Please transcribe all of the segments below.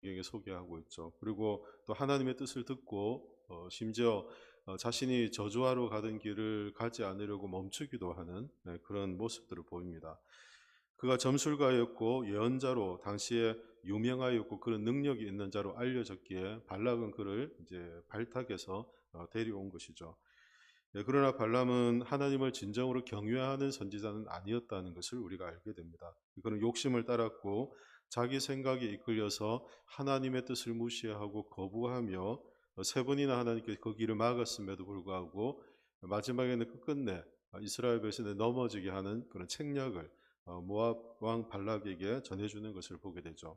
성경에 소개하고 있죠. 그리고 또 하나님의 뜻을 듣고 어, 심지어 어, 자신이 저주하러 가던 길을 가지 않으려고 멈추기도 하는 네, 그런 모습들을 보입니다. 그가 점술가였고 예언자로 당시에 유명하였고 그런 능력이 있는 자로 알려졌기에 발락은 그를 이제 발탁해서 어, 데려온 것이죠. 예, 그러나 발람은 하나님을 진정으로 경외하는 선지자는 아니었다는 것을 우리가 알게 됩니다. 그는 욕심을 따랐고 자기 생각에 이끌려서 하나님의 뜻을 무시하고 거부하며 어, 세 번이나 하나님께 그 길을 막았음에도 불구하고 마지막에는 끝끝내 이스라엘 백성에 넘어지게 하는 그런 책략을 어, 모압 왕 발락에게 전해주는 것을 보게 되죠.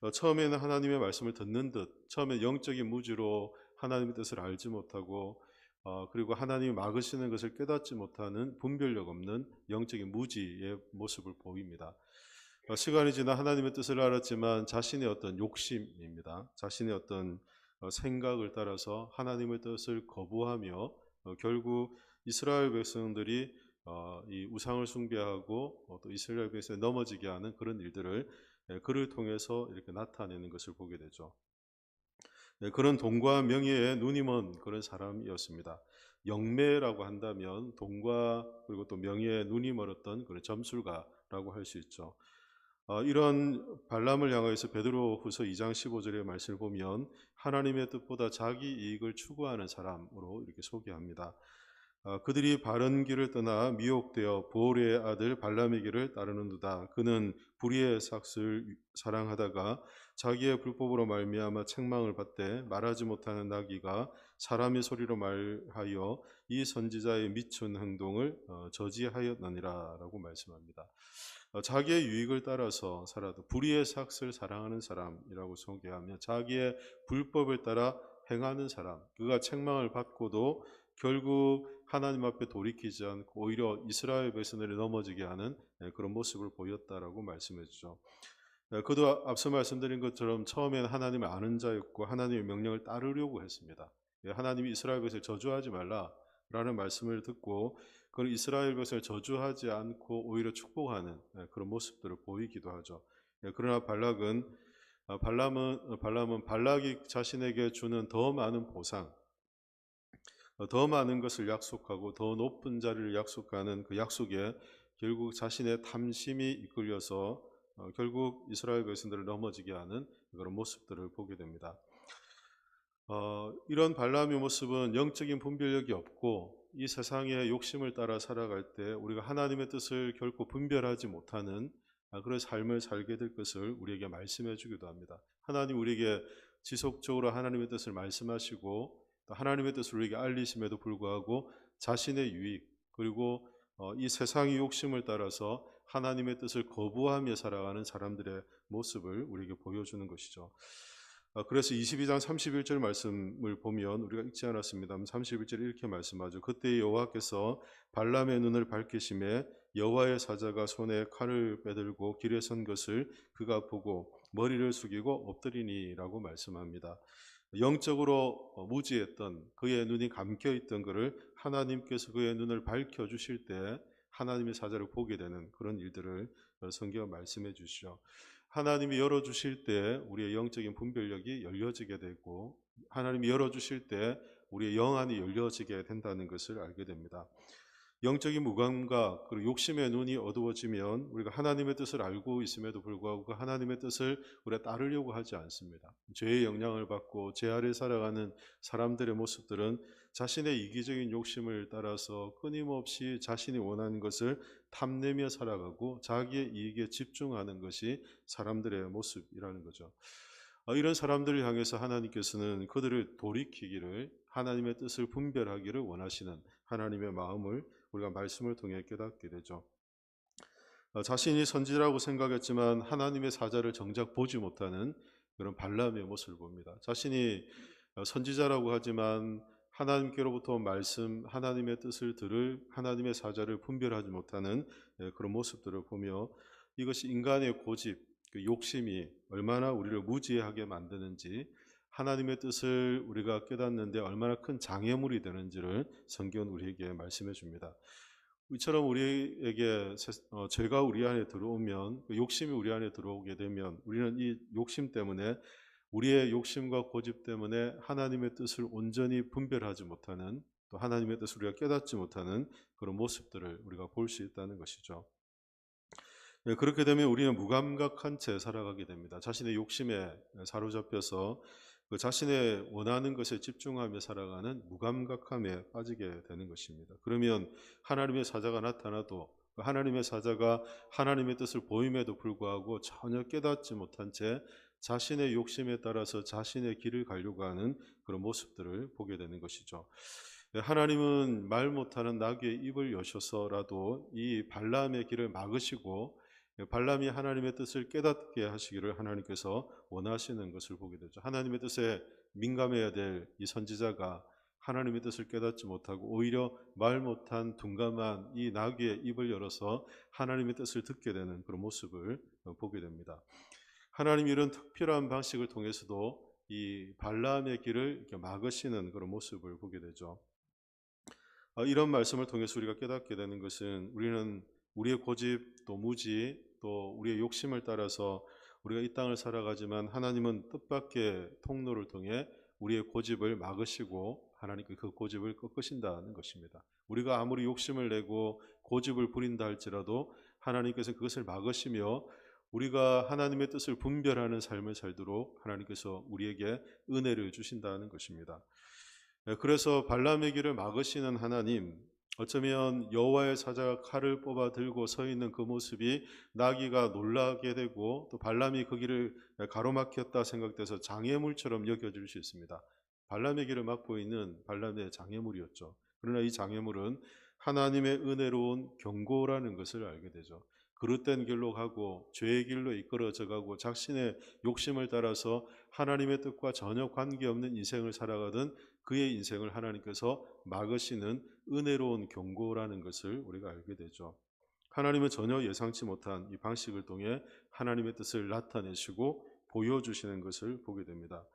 어, 처음에는 하나님의 말씀을 듣는 듯, 처음에 영적인 무지로 하나님의 뜻을 알지 못하고 어, 그리고 하나님이 막으시는 것을 깨닫지 못하는 분별력 없는 영적인 무지의 모습을 보입니다. 어, 시간이 지나 하나님의 뜻을 알았지만 자신의 어떤 욕심입니다. 자신의 어떤 어, 생각을 따라서 하나님의 뜻을 거부하며 어, 결국 이스라엘 백성들이 어, 이 우상을 숭배하고 어, 또 이스라엘 백성에 넘어지게 하는 그런 일들을 예, 그를 통해서 이렇게 나타내는 것을 보게 되죠. 네, 그런 돈과 명예에 눈이 먼 그런 사람이었습니다. 영매라고 한다면 돈과 그리고 또 명예에 눈이 멀었던 그런 점술가라고 할 수 있죠. 어, 이런 발람을 향하여서 베드로후서 2장 15절의 말씀을 보면 하나님의 뜻보다 자기 이익을 추구하는 사람으로 이렇게 소개합니다. 어, 그들이 바른 길을 떠나 미혹되어 보올의 아들 발람의 길을 따르는도다. 그는 불의의 삭슬 사랑하다가 자기의 불법으로 말미암아 책망을 받되 말하지 못하는 나귀가 사람의 소리로 말하여 이 선지자의 미춘 행동을 어, 저지하였느니라라고 말씀합니다. 어, 자기의 유익을 따라서 살아도 불의의 삭슬 사랑하는 사람이라고 소개하며 자기의 불법을 따라 행하는 사람, 그가 책망을 받고도 결국 하나님 앞에 돌이키지 않고 오히려 이스라엘 백성들이 넘어지게 하는 예, 그런 모습을 보였다라고 말씀해 주죠. 예, 그도 앞서 말씀드린 것처럼 처음에는 하나님을 아는 자였고 하나님의 명령을 따르려고 했습니다. 예, 하나님이 이스라엘 백성을 저주하지 말라라는 말씀을 듣고 그런 이스라엘 백성을 저주하지 않고 오히려 축복하는 그런 모습들을 보이기도 하죠. 그러나 발락은 아, 발람은 발람은 발락이 자신에게 주는 더 많은 보상, 어, 더 많은 것을 약속하고 더 높은 자리를 약속하는 그 약속에 결국 자신의 탐심이 이끌려서 어, 결국 이스라엘 백성들을 넘어지게 하는 그런 모습들을 보게 됩니다. 어, 이런 발람의 모습은 영적인 분별력이 없고 이 세상의 욕심을 따라 살아갈 때 우리가 하나님의 뜻을 결코 분별하지 못하는 아, 그런 삶을 살게 될 것을 우리에게 말씀해 주기도 합니다. 하나님 우리에게 지속적으로 하나님의 뜻을 말씀하시고 하나님의 뜻을 우리에게 알리심에도 불구하고 자신의 유익 그리고 어, 이 세상의 욕심을 따라서 하나님의 뜻을 거부하며 살아가는 사람들의 모습을 우리에게 보여주는 것이죠. 어, 그래서 22장 31절 말씀을 보면 우리가 읽지 않았습니다. 31절에 이렇게 말씀하죠. 그때 여호와께서 발람의 눈을 밝히심에 여호와의 사자가 손에 칼을 빼들고 길에 선 것을 그가 보고 머리를 숙이고 엎드리니라고 말씀합니다. 영적으로 어, 무지했던 그의 눈이 감겨 있던 것을 하나님께서 그의 눈을 밝혀 주실 때 하나님의 사자를 보게 되는 그런 일들을 성경 말씀해 주시죠. 하나님이 열어 주실 때 우리의 영적인 분별력이 열려지게 되고 하나님이 열어 주실 때 우리의 영안이 열려지게 된다는 것을 알게 됩니다. 영적인 무감과 그리고 욕심의 눈이 어두워지면 우리가 하나님의 뜻을 알고 있음에도 불구하고 그 하나님의 뜻을 우리가 따르려고 하지 않습니다. 죄의 영향을 받고 죄 아래 살아가는 사람들의 모습들은 자신의 이기적인 욕심을 따라서 끊임없이 자신이 원하는 것을 탐내며 살아가고 자기의 이익에 집중하는 것이 사람들의 모습이라는 거죠. 어, 이런 사람들을 향해서 하나님께서는 그들을 돌이키기를 하나님의 뜻을 분별하기를 원하시는 하나님의 마음을 우리가 말씀을 통해 깨닫게 되죠. 어, 자신이 선지라고 생각했지만 하나님의 사자를 정작 보지 못하는 그런 발람의 모습을 봅니다. 자신이 어, 선지자라고 하지만 하나님께로부터 말씀, 하나님의 뜻을 들을 하나님의 사자를 분별하지 못하는 예, 그런 모습들을 보며 이것이 인간의 고집, 그 욕심이 얼마나 우리를 무지하게 만드는지 하나님의 뜻을 우리가 깨닫는데 얼마나 큰 장애물이 되는지를 성경은 우리에게 말씀해 줍니다. 이처럼 우리에게 어, 죄가 우리 안에 들어오면 그 욕심이 우리 안에 들어오게 되면 우리는 이 욕심 때문에 우리의 욕심과 고집 때문에 하나님의 뜻을 온전히 분별하지 못하는 또 하나님의 뜻을 우리가 깨닫지 못하는 그런 모습들을 우리가 볼 수 있다는 것이죠. 예, 그렇게 되면 우리는 무감각한 채 살아가게 됩니다. 자신의 욕심에 사로잡혀서 그 자신의 원하는 것에 집중하며 살아가는 무감각함에 빠지게 되는 것입니다. 그러면 하나님의 사자가 나타나도 그 하나님의 사자가 하나님의 뜻을 보임에도 불구하고 전혀 깨닫지 못한 채 자신의 욕심에 따라서 자신의 길을 가려고 하는 그런 모습들을 보게 되는 것이죠. 예, 하나님은 말 못하는 나귀의 입을 여셔서라도 이 발람의 길을 막으시고 예, 발람이 하나님의 뜻을 깨닫게 하시기를 하나님께서 원하시는 것을 보게 되죠. 하나님의 뜻에 민감해야 될 이 선지자가 하나님의 뜻을 깨닫지 못하고 오히려 말 못한 둔감한 이 나귀의 입을 열어서 하나님의 뜻을 듣게 되는 그런 모습을 어, 보게 됩니다. 하나님 이런 특별한 방식을 통해서도 이 발람의 길을 막으시는 그런 모습을 보게 되죠. 어, 이런 말씀을 통해서 우리가 깨닫게 되는 것은 우리는 우리의 고집 또 무지 또 우리의 욕심을 따라서 우리가 이 땅을 살아가지만 하나님은 뜻밖의 통로를 통해 우리의 고집을 막으시고 하나님께 그 고집을 꺾으신다는 것입니다. 우리가 아무리 욕심을 내고 고집을 부린다 할지라도 하나님께서 그것을 막으시며 우리가 하나님의 뜻을 분별하는 삶을 살도록 하나님께서 우리에게 은혜를 주신다는 것입니다. 네, 그래서 발람의 길을 막으시는 하나님, 어쩌면 여호와의 사자가 칼을 뽑아 들고 서 있는 그 모습이 나귀가 놀라게 되고 또 발람이 그 길을 가로막혔다 생각돼서 장애물처럼 여겨질 수 있습니다. 발람의 길을 막고 있는 발람의 장애물이었죠. 그러나 이 장애물은 하나님의 은혜로운 경고라는 것을 알게 되죠. 그릇된 길로 가고 죄의 길로 이끌어져 가고 자신의 욕심을 따라서 하나님의 뜻과 전혀 관계없는 인생을 살아가던 그의 인생을 하나님께서 막으시는 은혜로운 경고라는 것을 우리가 알게 되죠. 하나님은 전혀 예상치 못한 이 방식을 통해 하나님의 뜻을 나타내시고 보여주시는 것을 보게 됩니다.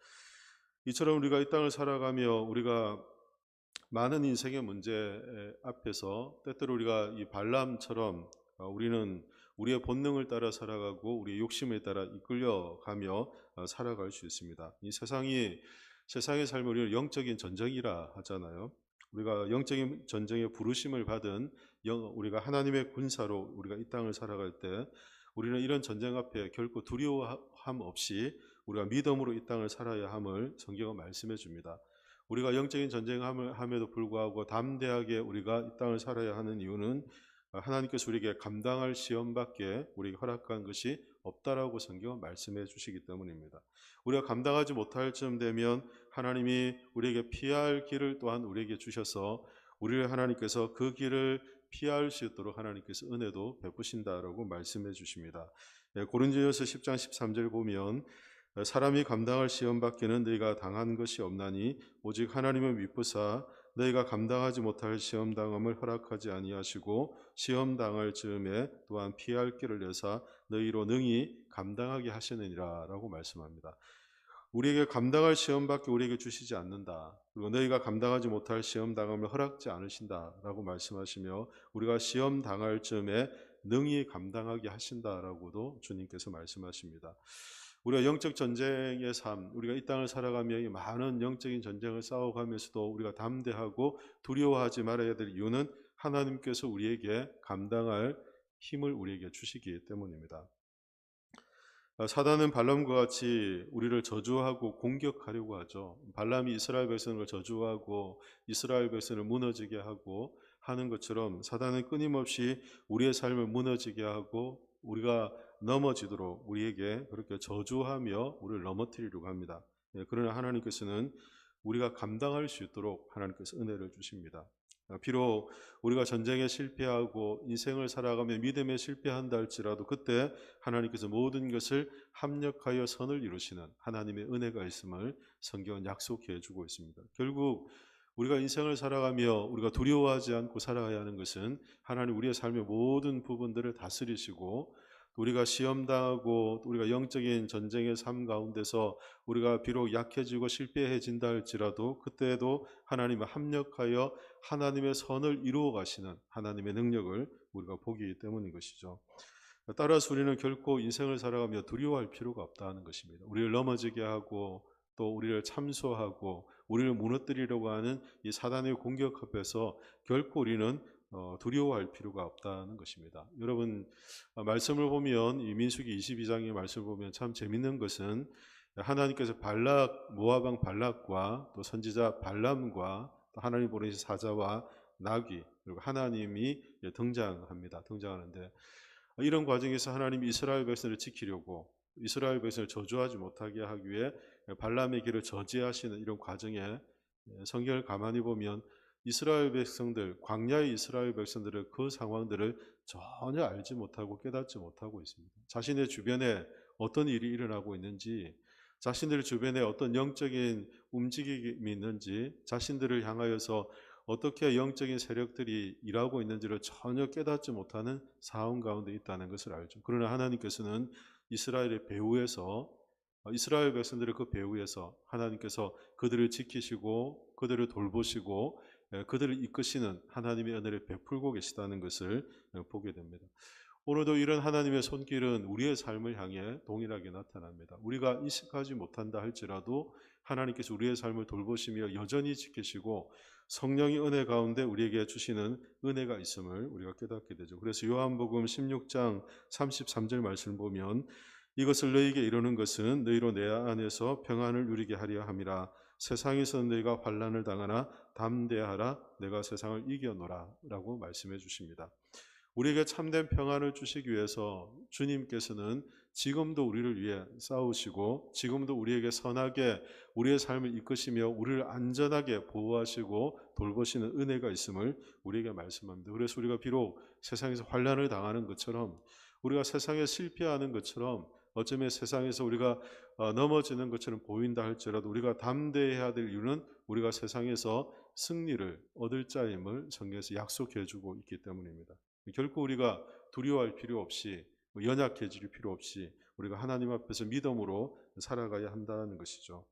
이처럼 우리가 이 땅을 살아가며 우리가 많은 인생의 문제 앞에서 때때로 우리가 이 발람처럼 어, 우리는 우리의 본능을 따라 살아가고 우리의 욕심에 따라 이끌려가며 어, 살아갈 수 있습니다. 이 세상이 세상의 삶을 우리는 영적인 전쟁이라 하잖아요. 우리가 영적인 전쟁에 부르심을 받은 우리가 하나님의 군사로 우리가 이 땅을 살아갈 때 우리는 이런 전쟁 앞에 결코 두려워함 없이 우리가 믿음으로 이 땅을 살아야 함을 성경은 말씀해 줍니다. 우리가 영적인 전쟁을 함에도 불구하고 담대하게 우리가 이 땅을 살아야 하는 이유는 하나님께서 우리에게 감당할 시험밖에 우리에게 허락한 것이 없다라고 성경은 말씀해 주시기 때문입니다. 우리가 감당하지 못할 쯤 되면 하나님이 우리에게 피할 길을 또한 우리에게 주셔서 우리를 하나님께서 그 길을 피할 수 있도록 하나님께서 은혜도 베푸신다라고 말씀해 주십니다. 예, 고린도전서 10장 13절 보면 사람이 감당할 시험 밖에는 너희가 당한 것이 없나니 오직 하나님을 믿부사 너희가 감당하지 못할 시험 당함을 허락하지 아니하시고 시험 당할 즈음에 또한 피할 길을 내사 너희로 능히 감당하게 하시느니라라고 말씀합니다. 우리에게 감당할 시험밖에 우리에게 주시지 않는다. 그리고 너희가 감당하지 못할 시험 당함을 허락지 않으신다라고 말씀하시며 우리가 시험 당할 즈음에 능히 감당하게 하신다라고도 주님께서 말씀하십니다. 우리가 영적 전쟁의 삶, 우리가 이 땅을 살아가며 많은 영적인 전쟁을 싸워가면서도 우리가 담대하고 두려워하지 말아야 될 이유는 하나님께서 우리에게 감당할 힘을 우리에게 주시기 때문입니다. 사단은 발람과 같이 우리를 저주하고 공격하려고 하죠. 발람이 이스라엘 백성을 저주하고 이스라엘 백성을 무너지게 하고 하는 것처럼 사단은 끊임없이 우리의 삶을 무너지게 하고 우리가 넘어지도록 우리에게 그렇게 저주하며 우리를 넘어뜨리려고 합니다. 예, 그러나 하나님께서는 우리가 감당할 수 있도록 하나님께서 은혜를 주십니다. 아, 비록 우리가 전쟁에 실패하고 인생을 살아가며 믿음에 실패한다 할지라도 그때 하나님께서 모든 것을 합력하여 선을 이루시는 하나님의 은혜가 있음을 성경은 약속해 주고 있습니다. 결국 우리가 인생을 살아가며 우리가 두려워하지 않고 살아가야 하는 것은 하나님 우리의 삶의 모든 부분들을 다스리시고 우리가 시험당하고 우리가 영적인 전쟁의 삶 가운데서 우리가 비록 약해지고 실패해진다 할지라도 그때에도 하나님을 합력하여 하나님의 선을 이루어 가시는 하나님의 능력을 우리가 보기 때문인 것이죠. 따라서 우리는 결코 인생을 살아가며 두려워할 필요가 없다는 것입니다. 우리를 넘어지게 하고 또 우리를 참소하고 우리를 무너뜨리려고 하는 이 사단의 공격 앞에서 결코 우리는 어, 두려워할 필요가 없다는 것입니다. 여러분 어, 말씀을 보면 이 민수기 22장의 말씀을 보면 참 재밌는 것은 하나님께서 발락 모아방 발락과 또 선지자 발람과 또 하나님 보내신 사자와 나귀 그리고 하나님이 등장합니다. 등장하는데 이런 과정에서 하나님이 이스라엘 백성을 지키려고 이스라엘 백성을 저주하지 못하게 하기 위해 발람의 길을 저지하시는 이런 과정에 성경을 가만히 보면 이스라엘 백성들, 광야의 이스라엘 백성들은 그 상황들을 전혀 알지 못하고 깨닫지 못하고 있습니다. 자신의 주변에 어떤 일이 일어나고 있는지, 자신들 주변에 어떤 영적인 움직임이 있는지, 자신들을 향하여서 어떻게 영적인 세력들이 일하고 있는지를 전혀 깨닫지 못하는 상황 가운데 있다는 것을 알죠. 그러나 하나님께서는 이스라엘의 배후에서 이스라엘 백성들의 그 배후에서 하나님께서 그들을 지키시고 그들을 돌보시고 예, 그들을 이끄시는 하나님의 은혜를 베풀고 계시다는 것을 예, 보게 됩니다. 오늘도 이런 하나님의 손길은 우리의 삶을 향해 동일하게 나타납니다. 우리가 인식하지 못한다 할지라도 하나님께서 우리의 삶을 돌보시며 여전히 지키시고 성령의 은혜 가운데 우리에게 주시는 은혜가 있음을 우리가 깨닫게 되죠. 그래서 요한복음 16장 33절 말씀을 보면 이것을 너희에게 이루는 것은 너희로 내 안에서 평안을 누리게 하려 함이라 세상에서 너희가 환난을 당하나 담대하라 내가 세상을 이겨노라라고 말씀해 주십니다. 우리에게 참된 평안을 주시기 위해서 주님께서는 지금도 우리를 위해 싸우시고 지금도 우리에게 선하게 우리의 삶을 이끄시며 우리를 안전하게 보호하시고 돌보시는 은혜가 있음을 우리에게 말씀합니다. 그래서 우리가 비록 세상에서 환란을 당하는 것처럼 우리가 세상에 실패하는 것처럼 어쩌면 세상에서 우리가 어, 넘어지는 것처럼 보인다 할지라도 우리가 담대해야 될 이유는 우리가 세상에서 승리를 얻을 자임을 성경에서 약속해 주고 있기 때문입니다. 결코 우리가 두려워할 필요 없이 뭐 연약해질 필요 없이 우리가 하나님 앞에서 믿음으로 살아가야 한다는 것이죠.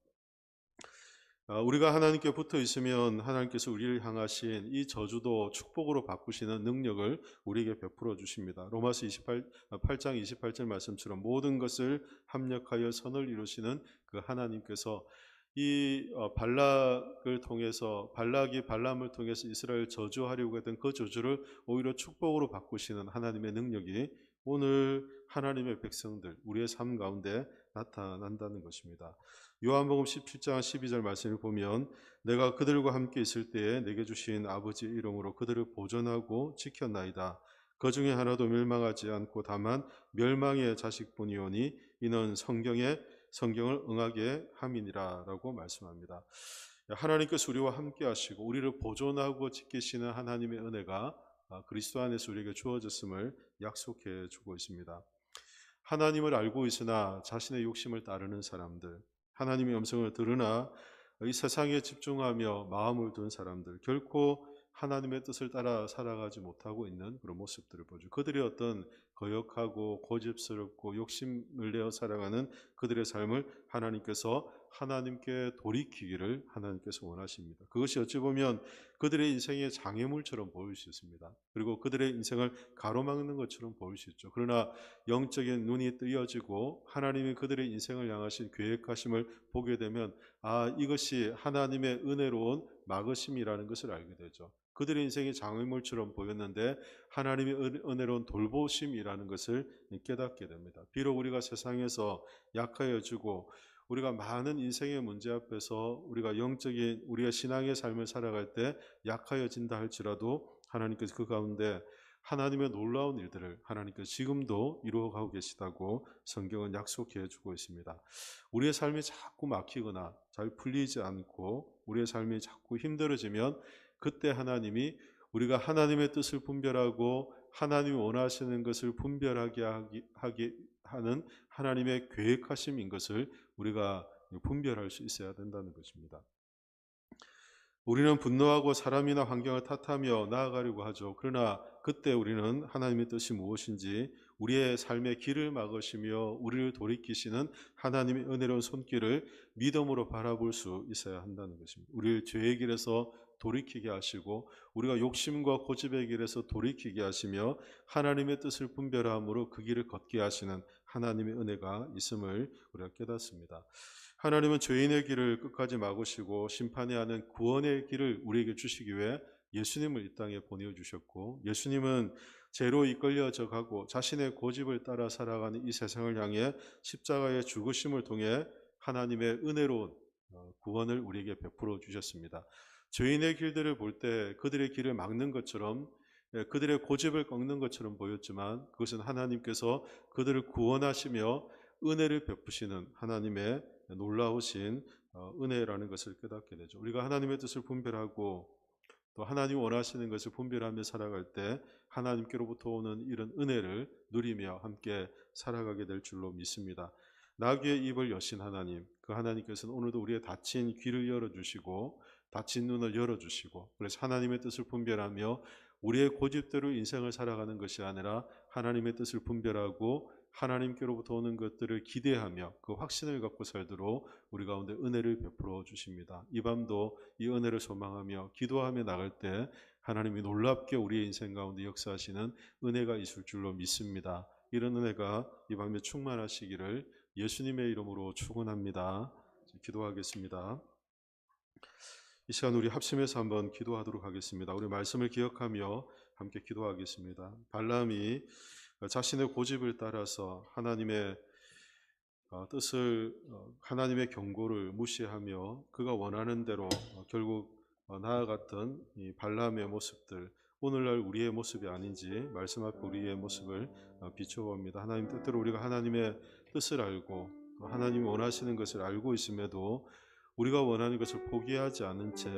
아, 우리가 하나님께 붙어 있으면 하나님께서 우리를 향하신 이 저주도 축복으로 바꾸시는 능력을 우리에게 베풀어 주십니다. 로마서 28, 8장 28절 말씀처럼 모든 것을 합력하여 선을 이루시는 그 하나님께서 이 어, 발락을 통해서 발락이 발람을 통해서 이스라엘 저주하려고 했던 그 저주를 오히려 축복으로 바꾸시는 하나님의 능력이 오늘 하나님의 백성들 우리의 삶 가운데 나타난다는 것입니다. 요한복음 17장 12절 말씀을 보면 내가 그들과 함께 있을 때에 내게 주신 아버지 이름으로 그들을 보존하고 지켰나이다. 그 중에 하나도 멸망하지 않고 다만 멸망의 자식뿐이오니 이는 성경에 성경을 응하게 함이니라라고 말씀합니다. 하나님께서 우리와 함께 하시고 우리를 보존하고 지키시는 하나님의 은혜가 그리스도 안에서 우리에게 주어졌음을 약속해 주고 있습니다. 하나님을 알고 있으나 자신의 욕심을 따르는 사람들, 하나님의 음성을 들으나 이 세상에 집중하며 마음을 둔 사람들, 결코 하나님의 뜻을 따라 살아가지 못하고 있는 그런 모습들을 보죠. 그들의 어떤 거역하고 고집스럽고 욕심을 내어 살아가는 그들의 삶을 하나님께서 하나님께 돌이키기를 하나님께서 원하십니다. 그것이 어찌 보면 그들의 인생의 장애물처럼 보일 수 있습니다. 그리고 그들의 인생을 가로막는 것처럼 보일 수 있죠. 그러나 영적인 눈이 뜨여지고 하나님이 그들의 인생을 향하신 계획하심을 보게 되면 아 이것이 하나님의 은혜로운 막으심이라는 것을 알게 되죠. 그들의 인생이 장애물처럼 보였는데 하나님의 은혜로운 돌보심이라는 것을 깨닫게 됩니다. 비록 우리가 세상에서 약하여지고 우리가 많은 인생의 문제 앞에서 우리가 영적인 우리가 신앙의 삶을 살아갈 때 약하여진다 할지라도 하나님께서 그 가운데 하나님의 놀라운 일들을 하나님께서 지금도 이루어가고 계시다고 성경은 약속해 주고 있습니다. 우리의 삶이 자꾸 막히거나 잘 풀리지 않고 우리의 삶이 자꾸 힘들어지면 그때 하나님이 우리가 하나님의 뜻을 분별하고 하나님이 원하시는 것을 분별하게 하기, 하는 하나님의 계획하심인 것을 우리가 분별할 수 있어야 된다는 것입니다. 우리는 분노하고 사람이나 환경을 탓하며 나아가려고 하죠. 그러나 그때 우리는 하나님의 뜻이 무엇인지 우리의 삶의 길을 막으시며 우리를 돌이키시는 하나님의 은혜로운 손길을 믿음으로 바라볼 수 있어야 한다는 것입니다. 우리를 죄의 길에서 돌이키게 하시고 우리가 욕심과 고집의 길에서 돌이키게 하시며 하나님의 뜻을 분별함으로 그 길을 걷게 하시는 하나님의 은혜가 있음을 우리가 깨닫습니다. 하나님은 죄인의 길을 끝까지 막으시고 심판에 하는 구원의 길을 우리에게 주시기 위해 예수님을 이 땅에 보내주셨고 예수님은 죄로 이끌려져 가고 자신의 고집을 따라 살아가는 이 세상을 향해 십자가의 죽으심을 통해 하나님의 은혜로운 어, 구원을 우리에게 베풀어 주셨습니다. 죄인의 길들을 볼 때 그들의 길을 막는 것처럼 예, 그들의 고집을 꺾는 것처럼 보였지만 그것은 하나님께서 그들을 구원하시며 은혜를 베푸시는 하나님의 놀라우신 어, 은혜라는 것을 깨닫게 되죠. 우리가 하나님의 뜻을 분별하고 또 하나님 원하시는 것을 분별하며 살아갈 때 하나님께로부터 오는 이런 은혜를 누리며 함께 살아가게 될 줄로 믿습니다. 나귀의 입을 여신 하나님, 그 하나님께서는 오늘도 우리의 닫힌 귀를 열어주시고 닫힌 눈을 열어주시고 그래서 하나님의 뜻을 분별하며 우리의 고집대로 인생을 살아가는 것이 아니라 하나님의 뜻을 분별하고 하나님께로부터 오는 것들을 기대하며 그 확신을 갖고 살도록 우리 가운데 은혜를 베풀어 주십니다. 이 밤도 이 은혜를 소망하며 기도하며 나갈 때 하나님이 놀랍게 우리의 인생 가운데 역사하시는 은혜가 있을 줄로 믿습니다. 이런 은혜가 이 밤에 충만하시기를 예수님의 이름으로 축원합니다. 기도하겠습니다. 이 시간 우리 합심해서 한번 기도하도록 하겠습니다. 우리 말씀을 기억하며 함께 기도하겠습니다. 발람이 자신의 고집을 따라서 하나님의 어, 뜻을 어, 하나님의 경고를 무시하며 그가 원하는 대로 어, 결국 나아갔던 이 발람의 모습들 오늘날 우리의 모습이 아닌지 말씀 앞에 우리의 모습을 비춰봅니다. 하나님 뜻대로 우리가 하나님의 뜻을 알고 하나님이 원하시는 것을 알고 있음에도 우리가 원하는 것을 포기하지 않은 채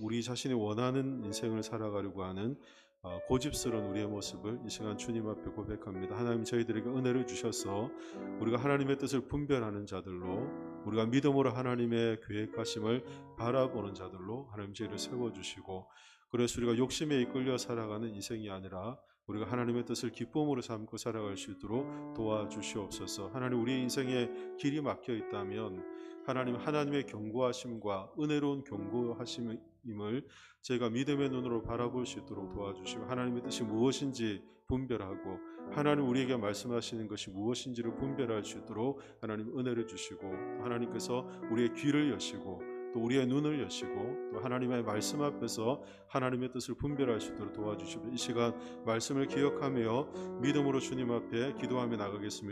우리 자신이 원하는 인생을 살아가려고 하는 어, 고집스러운 우리의 모습을 이 시간 주님 앞에 고백합니다. 하나님 저희들에게 은혜를 주셔서 우리가 하나님의 뜻을 분별하는 자들로 우리가 믿음으로 하나님의 계획하심을 바라보는 자들로 하나님 저희를 세워주시고 그래서 우리가 욕심에 이끌려 살아가는 인생이 아니라 우리가 하나님의 뜻을 기쁨으로 삼고 살아갈 수 있도록 도와주시옵소서. 하나님 우리의 인생에 길이 막혀 있다면 하나님 하나님의 경고하심과 은혜로운 경고하심을 제가 믿음의 눈으로 바라볼 수 있도록 도와주시고 하나님의 뜻이 무엇인지 분별하고 하나님 우리에게 말씀하시는 것이 무엇인지를 분별할 수 있도록 하나님 은혜를 주시고 하나님께서 우리의 귀를 여시고 또 우리의 눈을 여시고 또 하나님의 말씀 앞에서 하나님의 뜻을 분별할 수 있도록 도와주시고 이 시간 말씀을 기억하며 믿음으로 주님 앞에 기도하며 나가겠습니다.